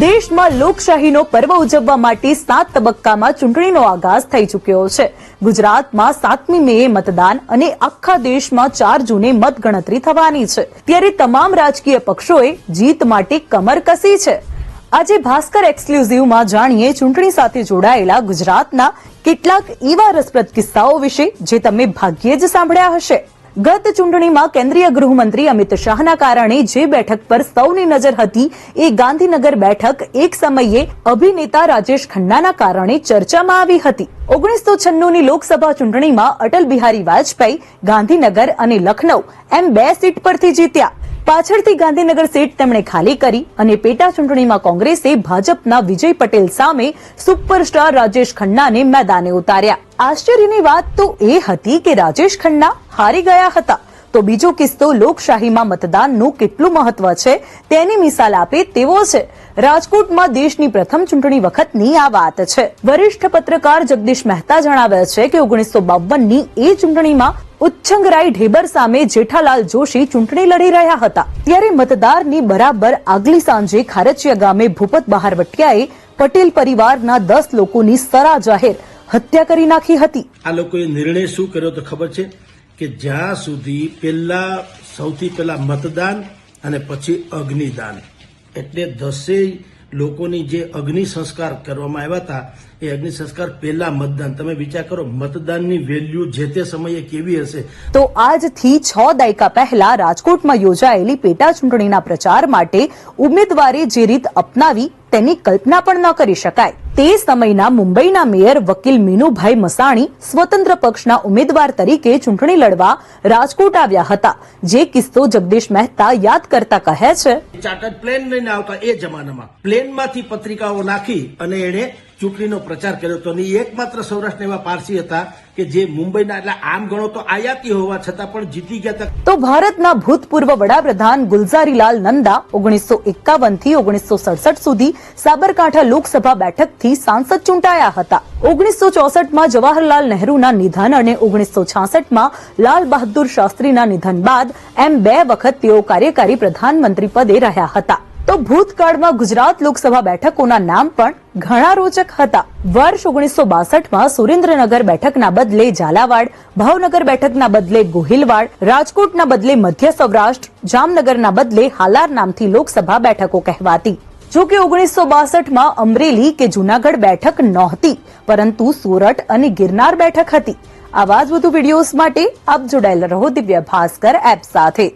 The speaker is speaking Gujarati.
દેશમાં લોકશાહીનો પર્વ ઉજવવા માટે સાત તબક્કામાં ચૂંટણીનો આગાઝ થઈ ચૂક્યો છે. ગુજરાતમાં સાતમી મેએ મતદાન અને આખા દેશમાં ચાર જૂને મતગણતરી થવાની છે. ત્યારે તમામ રાજકીય પક્ષોએ જીત માટે કમર કસી છે. આજે ભાસ્કર એક્સક્લુઝિવમાં જાણીએ ચૂંટણી સાથે જોડાયેલા ગુજરાતના કેટલાક એવા રસપ્રદ કિસ્સાઓ વિશે જે તમે ભાગ્યે જ સાંભળ્યા હશે. ગત ચૂંટણીમાં કેન્દ્રીય ગૃહમંત્રી અમિત શાહના કારણે જે બેઠક પર સૌની નજર હતી, એ ગાંધીનગર બેઠક એક સમયે અભિનેતા રાજેશ ખન્નાના કારણે ચર્ચામાં આવી હતી. ઓગણીસો છન્નુની લોકસભા ચૂંટણીમાં અટલ બિહારી વાજપેયી ગાંધીનગર અને લખનૌ એમ બે સીટ પરથી જીત્યા. પાછળથી ગાંધીનગર સીટ તેમણે ખાલી કરી અને પેટા ચૂંટણીમાં કોંગ્રેસે ભાજપના વિજય પટેલ સામે સુપરસ્ટાર રાજેશ ખન્નાને મેદાને ઉતાર્યા. આશ્ચર્યની વાત તો એ હતી કે રાજેશ ખન્ના હારી ગયા હતા. તો બીજો કિસ્સો, લોકશાહીમાં મતદાનનું કેટલું મહત્વ છે તેની મિસાલ આપે તેવો છે. રાજકોટમાં દેશની પ્રથમ ચૂંટણી વખતની આ વાત છે. વરિષ્ઠ પત્રકાર જગદીશ મહેતા જણાવે છે કે ઓગણીસો બાવનની એ ચૂંટણીમાં ઉચ્છંગરાય ઢેબર સામે જેઠાલાલ જોશી ચૂંટણી લડી રહ્યા હતા. ત્યારે મતદારની બરાબર આગલી સાંજે ખારચિયા ગામે ભૂપત બહારવટિયાએ પટેલ પરિવારના દસ લોકોની સરા જાહેર હત્યા કરી નાખી હતી. આ લોકોએ નિર્ણય શું કર્યો તો ખબર છે? કે જ્યાં સુધી પહેલાં સૌથી પહેલા મતદાન અને પછી અગ્નિદાન. એટલે દસેય લોકોની જે અગ્નિ સંસ્કાર કરવામાં આવ્યા હતા, એ અગ્નિ સંસ્કાર પહેલા મતદાન. તમે વિચાર કરો, મતદાનની વેલ્યુ જે તે સમયે કેવી હશે? તો આજથી છ દાયકા પહેલા રાજકોટમાં યોજાયેલી પેટા ચૂંટણીના પ્રચાર માટે ઉમેદવારે જે રીત અપનાવી તેની કલ્પના પણ ન કરી શકાય. તે સમયના મુંબઈના મેયર વકીલ મીનુભાઈ મસાણી સ્વતંત્ર પક્ષના ઉમેદવાર તરીકે ચૂંટણી લડવા રાજકોટ આવ્યા હતા. જે કિસ્સો જગદીશ મહેતા યાદ કરતા કહે છે ચાર્ટર્ડ પ્લેન લઈને આવતા એ જમાનામાં પ્લેનમાંથી પત્રિકાઓ નાખી અને એણે ચૂંટણીનો પ્રચાર કર્યો. હતો અને એકમાત્ર સૌરાષ્ટ્રના એવા પારસી હતા તો ભારતના ભૂતપૂર્વ વડાપ્રધાન ગુલઝારીલાલ નંદા ઓગણીસો એકાવનથી ઓગણીસો સડસઠ સુધી સાબરકાંઠા લોકસભા બેઠકથી સાંસદ ચૂંટાયા હતા. ઓગણીસો ચોસઠમાં જવાહરલાલ નહેરુના નિધન અને ઓગણીસો છાસઠમાં લાલ બહાદુર શાસ્ત્રીના નિધન બાદ એમ બે વખત તેઓ કાર્યકારી પ્રધાનમંત્રી પદે રહ્યા હતા. તો ભૂતકાળમાં ગુજરાત લોકસભા બેઠકોના નામ પણ ઘણા રોચક હતા. વર્ષ ઓગણીસો બાસઠમાં સુરેન્દ્રનગર બેઠકના બદલે ઝાલાવાડ, ભાવનગર બેઠકના બદલે ગોહિલવાડ, રાજકોટના બદલે મધ્ય સૌરાષ્ટ્ર, જામનગરના બદલે હાલાર નામથી લોકસભા બેઠકો કહેવાતી. જો કે ઓગણીસો બાસઠમાં અમરેલી કે જૂનાગઢ બેઠક નહોતી, પરંતુ સુરત અને ગિરનાર બેઠક હતી. આવા જ વધુ વિડીયોઝ માટે આપ જોડાયેલા રહો દિવ્ય ભાસ્કર એપ સાથે.